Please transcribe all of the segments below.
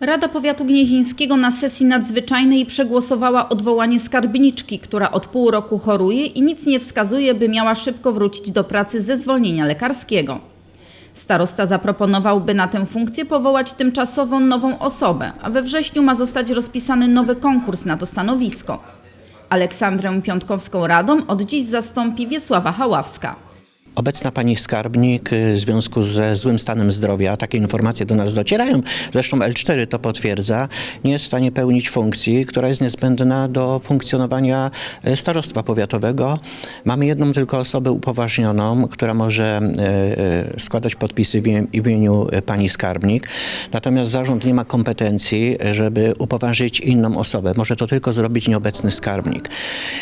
Rada Powiatu Gnieźnieńskiego na sesji nadzwyczajnej przegłosowała odwołanie skarbniczki, która od pół roku choruje i nic nie wskazuje, by miała szybko wrócić do pracy ze zwolnienia lekarskiego. Starosta zaproponował, by na tę funkcję powołać tymczasowo nową osobę, a we wrześniu ma zostać rozpisany nowy konkurs na to stanowisko. Aleksandrę Piątkowską Radą od dziś zastąpi Wiesława Haławska. Obecna pani skarbnik y, w związku ze złym stanem zdrowia, takie informacje do nas docierają, zresztą L4 to potwierdza, nie jest w stanie pełnić funkcji, która jest niezbędna do funkcjonowania y, starostwa powiatowego. Mamy jedną tylko osobę upoważnioną, która może y, składać podpisy w im- imieniu pani skarbnik, natomiast zarząd nie ma kompetencji, żeby upoważnić inną osobę. Może to tylko zrobić nieobecny skarbnik.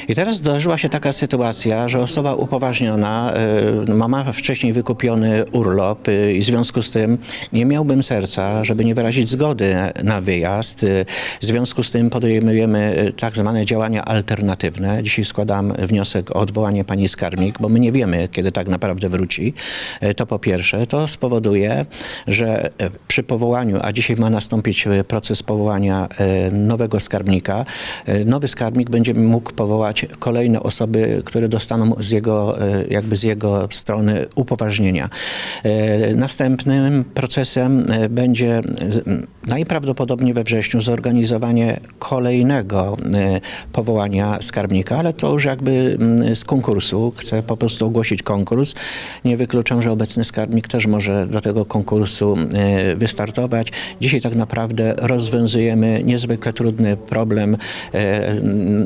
I teraz zdarzyła się taka sytuacja, że osoba upoważniona y, ma, ma wcześniej wykupiony urlop y, i w związku z tym nie miałbym serca, żeby nie wyrazić zgody na wyjazd. Y, W związku z tym podejmujemy y, tak zwane działania alternatywne. Dzisiaj składam wniosek o odwołanie pani skarbnik, bo my nie wiemy, kiedy tak naprawdę wróci. To po pierwsze. To spowoduje, że przy powołaniu, a dzisiaj ma nastąpić proces powołania nowego skarbnika, nowy skarbnik będzie mógł powołać kolejne osoby, które dostaną z jego, jakby z jego strony upoważnienia. Y, Następnym procesem y, będzie najprawdopodobniej we wrześniu zorganizowanie kolejnego y, powołania skarbnika, ale to już jakby mm, z konkursu. Chcę po prostu ogłosić konkurs. Nie wykluczam, że obecny skarbnik też może do tego konkursu y, wystartować. Dzisiaj tak naprawdę rozwiązujemy niezwykle trudny problem,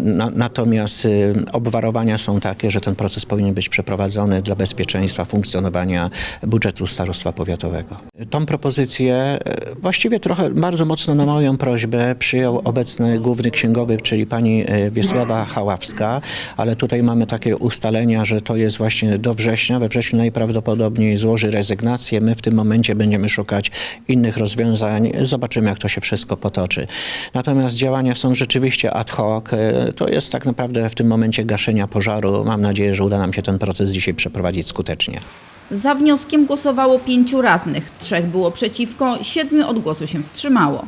na, natomiast y, obwarowania są takie, że ten proces powinien być przeprowadzony dla bezpieczeństwa funkcjonowania budżetu starostwa powiatowego. Tą propozycję właściwie trochę bardzo mocno na moją prośbę przyjął obecny główny księgowy, czyli pani e, Wiesława Haławska, ale tutaj mamy takie ustalenia, że to jest właśnie do września. We wrześniu najprawdopodobniej złoży rezygnację. My w tym momencie będziemy szukać innych rozwiązań. Zobaczymy, jak to się wszystko potoczy. Natomiast działania są rzeczywiście ad hoc. E, To jest tak naprawdę w tym momencie gaszenia pożaru. Mam nadzieję, że uda nam się ten proces dzisiaj przeprowadzić skutecznie. Za wnioskiem głosowało pięciu radnych, trzech było przeciwko, siedmiu od głosu się wstrzymało.